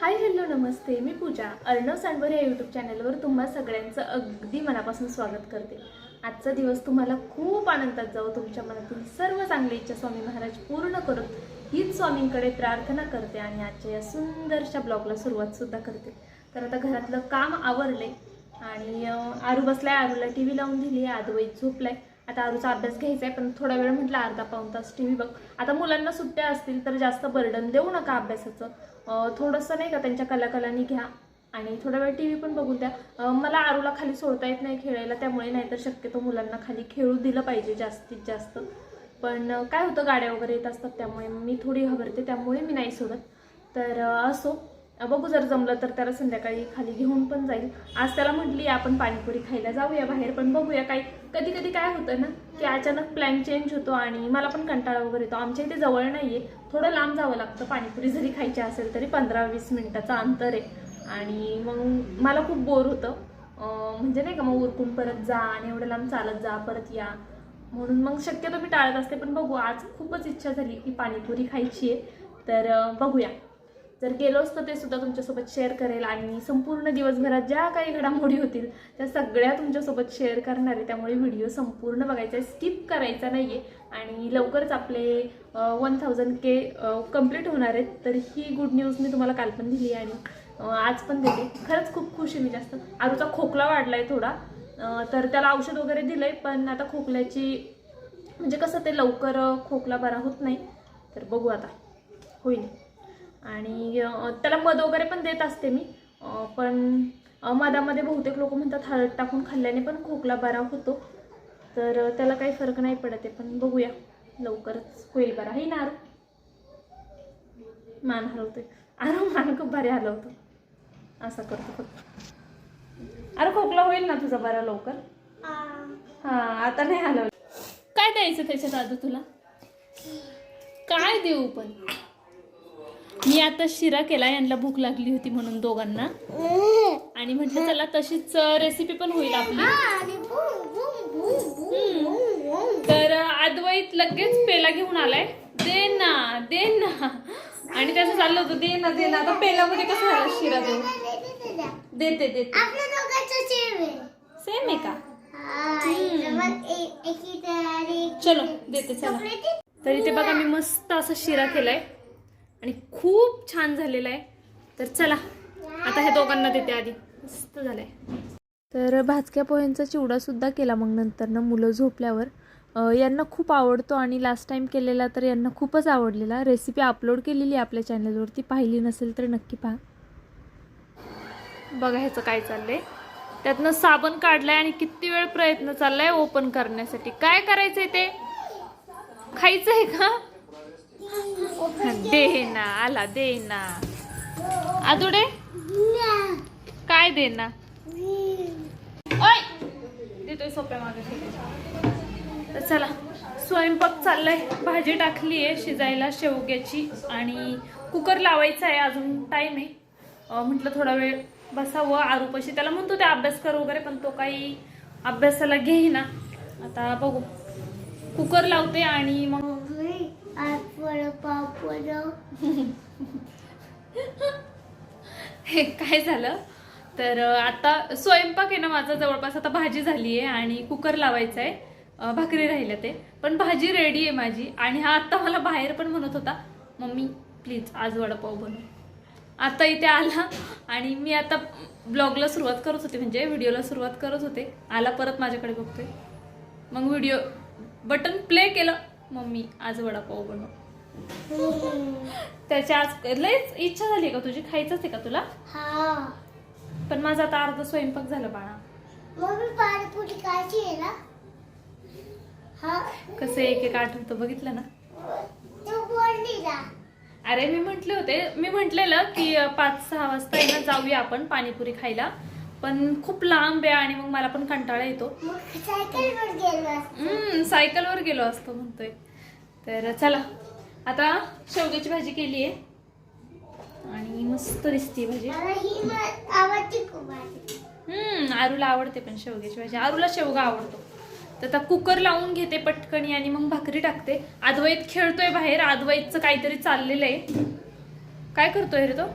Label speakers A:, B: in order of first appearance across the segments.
A: Hi hello नमस्ते. मी पूजा. अर्णव सांडवर या YouTube चॅनलवर तुम्हा सगळ्यांचं अगदी मनापासून स्वागत करते. आजचा दिवस तुम्हाला खूप आनंदात जावं तुमच्या मनातील सर्व चांगली इच्छा स्वामी महाराज पूर्ण करून हीच स्वामींकडे प्रार्थना करते आणि आजच्या या सुंदरशा ब्लॉगला सुरुवातसुद्धा करते. तर आता घरातलं काम आवरले आणि आरू बसलाय आरूला टी व्ही लावून दिली आदवैत झोपलाय. आता आरूचा अभ्यास घ्यायचा आहे पण थोडा वेळ म्हटलं अर्धा पाऊण तास टी व्ही बघ. आता मुलांना सुट्ट्या असतील तर जास्त बर्डन देऊ नका अभ्यासाचं. थोडंसं नाही का त्यांच्या कलाकलांनी घ्या आणि थोडा वेळ टी व्ही पण बघून द्या. मला आरूला खाली सोडता येत नाही खेळायला त्यामुळे नाहीतर शक्यतो मुलांना खाली खेळू दिलं पाहिजे जास्तीत जास्त. पण काय होतं गाड्या वगैरे येत असतात त्यामुळे मी थोडी हवरते त्यामुळे मी नाही सोडत. तर असो. बघू जर जमलं तर त्याला संध्याकाळी खाली घेऊन पण जाईल. आज त्याला म्हटली आपण पाणीपुरी खायला जाऊया बाहेर पण बघूया काही कधी कधी काय होतं ना की अचानक प्लॅन चेंज होतो आणि मला पण कंटाळा वगैरे येतो. आमच्या इथे जवळ नाही आहे थोडं लांब जावं लागतं. पाणीपुरी जरी खायची असेल तरी पंधरा वीस मिनिटाचं अंतर आहे. आणि मग मला खूप बोर होतं. म्हणजे नाही का मग उरकून परत जा आणि एवढं लांब चालत जा परत या. म्हणून मग शक्यतो मी टाळत असते. पण बघू आज खूपच इच्छा झाली की पाणीपुरी खायची आहे तर बघूया. जर गेलोच तर ते सुद्धा तुमच्यासोबत शेअर करेल आणि संपूर्ण दिवसभरात ज्या काही घडामोडी होतील त्या सगळ्या तुमच्यासोबत शेअर करणार आहे. त्यामुळे व्हिडिओ संपूर्ण बघायचा आहे. स्किप करायचा नाही आहे आणि लवकरच आपले वन थाउजंड के कंप्लीट होणार आहेत. तर ही गुड न्यूज मी तुम्हाला काल पण दिली आणि आज पण दिली खरंच खूप खुश आहे मी जास्त. आरूचा खोकला वाढला आहे थोडा तर त्याला औषध वगैरे दिलं आहे पण आता खोकल्याची म्हणजे कसं ते लवकर खोकला बरा होत नाही. तर बघू आता. होईल. आणि त्याला मध वगैरे पण देत असते मी. पण मधामध्ये बहुतेक लोक म्हणतात हळद टाकून खाल्ल्याने पण खोकला बरा होतो. तर त्याला काही फरक नाही पडत आहे पण बघूया. लवकरच होईल बरा. ही ना आरू? मान हलवतोय. आरू मान खूप भारी हलवतो. असा करतो फक्त. अरे खोकला होईल ना तुझा बरा लवकर? हा. आता नाही हलवलं. काय द्यायचं त्याच्यात आधी तुला? काय देऊ पण? मी आता शिरा केला यांना भूक लागली होती म्हणून दोघांना. आणि म्हटलं चला तशीच रेसिपी पण होईल आपली. तर अद्वैत लगेच पेला घेऊन आलाय. दे ना दे ना. आणि त्याचं चाललं होतं दे ना दे ना. आता पेलामध्ये कसं झालं शिरा देऊ? देते देते.
B: सेम आहे.
A: का? चलो देते चला. तर इथे बघा मी मस्त असा शिरा केलाय. आणि खूप छान झालेला आहे. तर चला आता ह्या दोघांना देते आधी. मस्त झालंय. तर भाजक्या पोह्यांचा चिवडा सुद्धा केला मग नंतर ना मुलं झोपल्यावर. यांना खूप आवडतो आणि लास्ट टाइम केलेला तर यांना खूपच आवडलेला. रेसिपी अपलोड केलेली आहे आपल्या चॅनलवरती पाहिली नसेल तर नक्की पहा. बघा ह्याचं काय चाललंय. त्यातनं साबण काढलाय आणि किती वेळ प्रयत्न चाललाय ओपन करण्यासाठी. काय करायचंय ते? खायचंय का? दे ना आला दे ना आदुडे? काय दे ना ओय! देतोय सोप्या मागे तर चला स्वयंपाक चाललाय. भाजी टाकली आहे शिजायला शेवग्याची आणि कुकर लावायचा आहे अजून टाईम आहे. म्हटलं थोडा वेळ बसावं आरूपाशी त्याला म्हणतो ते अभ्यास कर वगैरे पण तो काही अभ्यासाला घेईना. आता बघू. कुकर लावते आणि मग हे काय झालं? तर आता स्वयंपाक आहे ना माझा जवळपास. आता भाजी झाली आहे आणि कुकर लावायचा आहे. भाकरी राहिल्या ते. पण भाजी रेडी आहे माझी. आणि हा आत्ता मला बाहेर पण म्हणत होता मम्मी प्लीज आज वडापाव बनव. आता इथे आला आणि मी आता ब्लॉगला सुरुवात करत होते. म्हणजे व्हिडिओला सुरुवात करत होते. आला परत माझ्याकडे बघतोय. मग व्हिडिओ बटन प्ले केलं. मम्मी आज वडापाव बनव. त्याच्या आज लयच इच्छा झाली का तुझी? खायचंच आहे का तुला?
B: हा.
A: पण माझा आता अर्धा स्वयंपाक झाला बाळा.
B: मम्मी पाणीपुरी खायची आहे ना? हा.
A: कसं एक एक आठवतं बघितलं ना? अरे मी म्हंटले होते मी म्हटलेलं की पाच सहा वाजता ना जाऊया आपण पाणीपुरी खायला. पण खूप लांब आहे आणि मग मला पण कंटाळा येतो.
B: सायकलवर गेलो असतो.
A: म्हणतोय. तर चला आता शेवग्याची भाजी केली आहे आणि मस्त दिसते भाजी.
B: आवडते
A: हम्म आरूला आवडते पण शेवग्याची भाजी. आरूला शेवगा आवडतो. तर आता कुकर लावून घेते पटकनी आणि मग भाकरी टाकते. अद्वैत खेळतोय बाहेर. अद्वैतचं काहीतरी चाललेलं आहे. काय करतोय रे तो?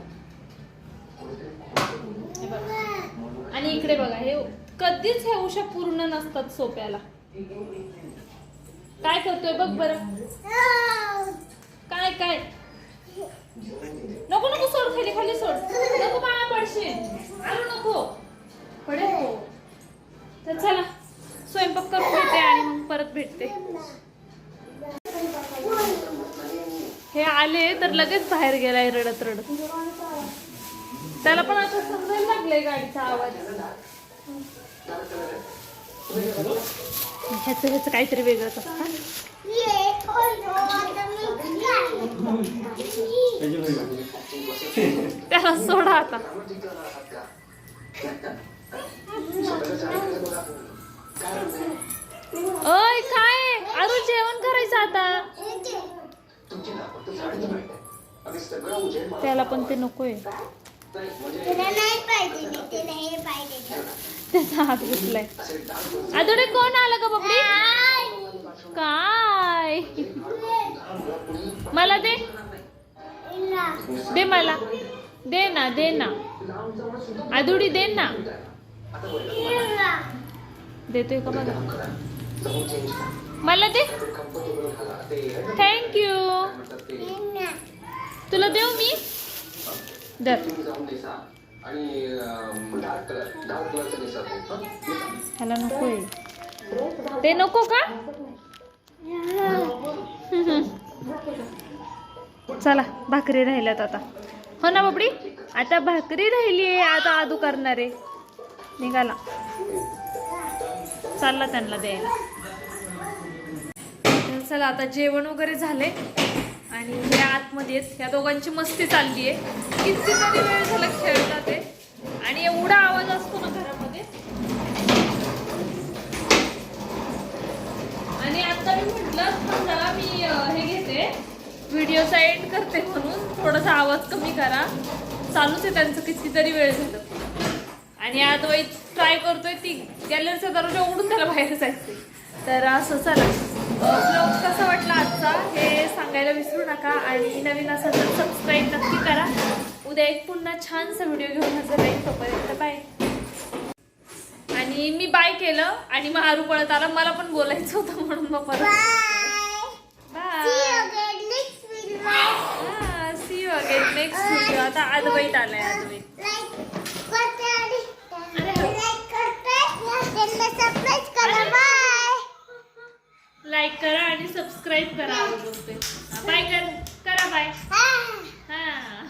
A: आणि इकडे बघा हे कधीच हे उशा पूर्ण नसतात सोप्याला. काय करतोय बघ बरं. काय काय? नको नको सोड खाली खाली सोड. नको बाळा पडशील. आलो नको. पडे. हो तर चला स्वयंपाक करून घेते आणि मग परत भेटते. हे आले तर लगेच बाहेर गेलाय रडत रडत. त्याला पण आता समजायला लागले गाडीचा आवाज. ह्याचं ह्याचं काहीतरी वेगळंच असतं त्याला सोडा आता. ओय काय? अरू जेवण करायचं आता. त्याला पण ते नकोय. त्याचा हात कोण आलं का बबडी? काय? मला दे. दे मला. दे ना दे ना. आदुडी दे ना. देतोय का बघा? मला दे. थँक्यू तुला देऊ मी? ह्याला नकोय ते नको का? चला भाकरी राहिल्यात आता. हो ना बाबडी? आता भाकरी राहिली आहे आता आदू करणार आहे. निघाला. चालला त्यांना द्यायला. चला आता जेवण वगैरे झाले आणि हे आतमध्येच ह्या या दोघांची मस्ती चालली आहे कितीतरी वेळ झाला खेळतात ते आणि एवढा आवाज असतो ना घरामध्ये. आणि आता मी म्हटलं जरा मी हे घेते. व्हिडिओचा एंड करते म्हणून. थोडासा आवाज कमी करा. चालूच आहे त्यांचं कितीतरी वेळ झालं. आणि आज वाईट ट्राय करतोय ती. गॅलरीचा दरवाजा उघडून त्याला बाहेर जायचं तर असं चला. ब्लॉग कसा वाटला आजचा हे सांगायला विसरू नका आणि नवीन असेल तर सबस्क्राईब नक्की करा. उद्या एक पुन्हा छानसा व्हिडिओ घेऊन हजर राहील तोपर्यंत बाय आणि मी बाय केलं आणि मग आरू पळत आला. मला पण बोलायचं होतं म्हणून मग परत. Bye see you again next video आता आदवैत आलाय आदवैत लाईक करा आणि सबस्क्राईब करा. आवडते बाय करा बाय हां.